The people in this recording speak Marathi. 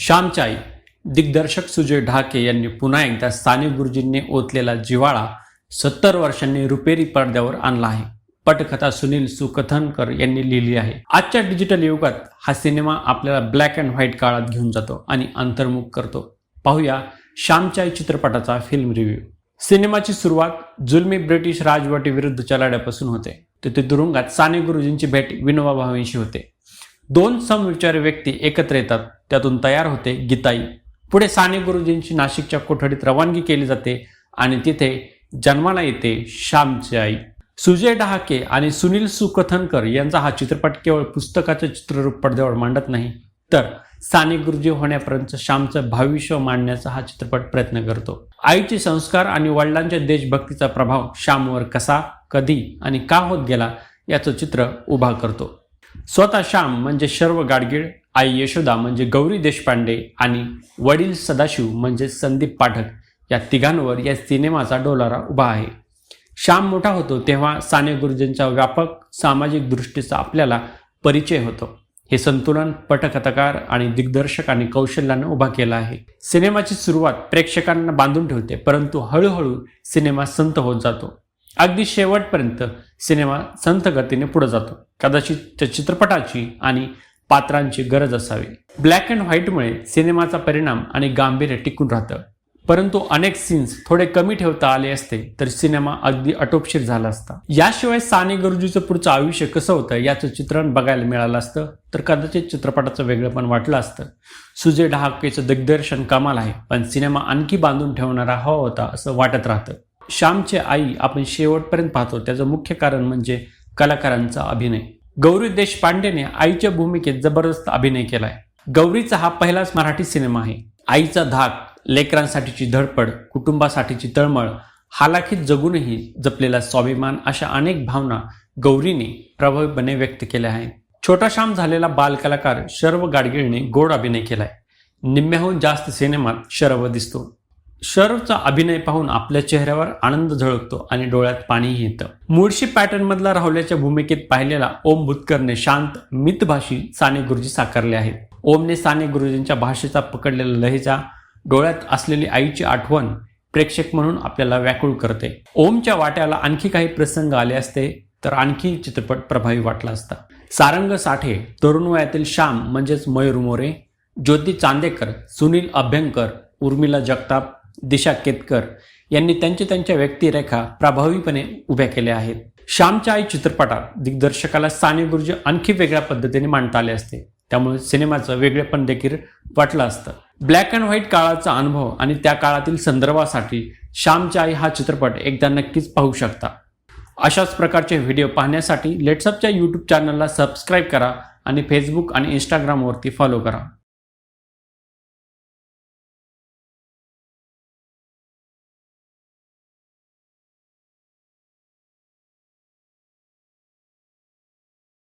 श्यामचाई आई दिग्दर्शक सुजय ढाके यांनी पुन्हा एकदा साने गुरुजींनी ओतलेला जिव्हाळा सत्तर वर्षांनी रुपेरी पडद्यावर आणला आहे. पटकथा सुनील सुकथनकर यांनी लिहिली आहे. आजच्या डिजिटल युगात हा सिनेमा आपल्याला ब्लॅक अँड व्हाईट काळात घेऊन जातो आणि अंतर्मुख करतो. पाहूया श्यामचाई चित्रपटाचा फिल्म रिव्ह्यू. सिनेमाची सुरुवात जुलमी ब्रिटिश राजवटीविरुद्धच्या लढ्यापासून होते. तेथे तुरुंगात साने गुरुजींची भेट विनोबा भावेंशी होते. दोन समविचारी व्यक्ती एकत्र येतात. त्यातून तयार होते गीताई. पुढे साने गुरुजींची नाशिकच्या कोठडीत रवानगी केली जाते आणि तिथे जन्माला येते श्यामची आई सुजय डहाके आणि सुनील सुकथनकर यांचा हा चित्रपट केवळ पुस्तकाचं चित्ररूप पडद्यावर मांडत नाही तर साने गुरुजी होण्यापर्यंत श्यामचं भविष्य मांडण्याचा हा चित्रपट प्रयत्न करतो. आईचे संस्कार आणि वडिलांच्या देशभक्तीचा प्रभाव श्यामवर कसा कधी आणि का होत गेला याचं चित्र उभा करतो. स्वतः श्याम म्हणजे शर्व गाडगीळ आई यशोदा म्हणजे गौरी देशपांडे आणि वडील सदाशिव म्हणजे संदीप पाठक या तिघांवर या सिनेमाचा डोलारा उभा आहे. श्याम मोठा होतो तेव्हा साने गुरुजींच्या व्यापक सामाजिक दृष्टीचा आपल्याला परिचय होतो. हे संतुलन पटकथाकार आणि दिग्दर्शक आणि कौशल्यानं उभा केला आहे. सिनेमाची सुरुवात प्रेक्षकांना बांधून ठेवते परंतु हळूहळू सिनेमा संत होत जातो. अगदी शेवटपर्यंत सिनेमा संत गतीने पुढे जातो. कदाचित त्या चित्रपटाची आणि पात्रांची गरज असावी. ब्लॅक अँड व्हाईटमुळे सिनेमाचा परिणाम आणि गांभीर्य टिकून राहतं. परंतु अनेक सीन्स थोडे कमी ठेवता आले असते तर सिनेमा अगदी अटोपशीर झाला असता. याशिवाय साने गुरुजीचं पुढचं आयुष्य कसं होतं याचं चित्रण बघायला मिळालं असतं तर कदाचित चित्रपटाचं वेगळंपण वाटलं असतं. सुजय डहाकेचं दिग्दर्शन कमाल आहे पण सिनेमा आणखी बांधून ठेवणारा हवा होता असं वाटत राहतं. श्यामची आई आपण शेवटपर्यंत पाहतो त्याचं मुख्य कारण म्हणजे कलाकारांचा अभिनय. गौरी देशपांडेने आईच्या भूमिकेत जबरदस्त अभिनय केलाय. गौरीचा हा पहिलाच मराठी सिनेमा आहे. आईचा धाक लेकरांसाठीची धडपड कुटुंबासाठीची तळमळ हालाखीत जगूनही जपलेला स्वाभिमान अशा अनेक भावना गौरीने प्रभावीपणे व्यक्त केल्या आहेत. छोटा श्याम झालेला बालकलाकार शर्व गाडगिळने गोड अभिनय केलाय. निम्म्याहून जास्त सिनेमात शर्व दिसतो. शरवचा अभिनय पाहून आपल्या चेहऱ्यावर आनंद झळकतो आणि डोळ्यात पाणीही येतं. मुळशी पॅटर्न मधला राहुल्याच्या भूमिकेत पाहिलेला ओम भुतकरने शांत मितभाषी साने गुरुजी साकारले आहेत. ओमने साने गुरुजींच्या भाषेचा पकडलेला लहेजा डोळ्यात असलेली आईची आठवण प्रेक्षक म्हणून आपल्याला व्याकुळ करते. ओमच्या वाट्याला आणखी काही प्रसंग आले असते तर आणखी चित्रपट प्रभावी वाटला असता. सारंग साठे तरुण वयातील श्याम म्हणजेच मयूर मोरे ज्योती चांदेकर सुनील अभ्यंकर उर्मिला जगताप दिशा केतकर यांनी त्यांच्या त्यांच्या व्यक्तिरेखा प्रभावीपणे उभ्या केल्या आहेत. श्यामच्या आई चित्रपटात दिग्दर्शकाला साने गुरुजी आणखी वेगळ्या पद्धतीने मांडता आले असते. त्यामुळे सिनेमाचं वेगळेपण देखील वाटलं असतं. ब्लॅक अँड व्हाईट काळाचा अनुभव आणि त्या काळातील संदर्भासाठी श्यामची आई हा चित्रपट एकदा नक्कीच पाहू शकता. अशाच प्रकारचे व्हिडिओ पाहण्यासाठी लेट्सअपच्या यूट्यूब चॅनलला सबस्क्राईब करा आणि फेसबुक आणि इंस्टाग्रामवरती फॉलो करा.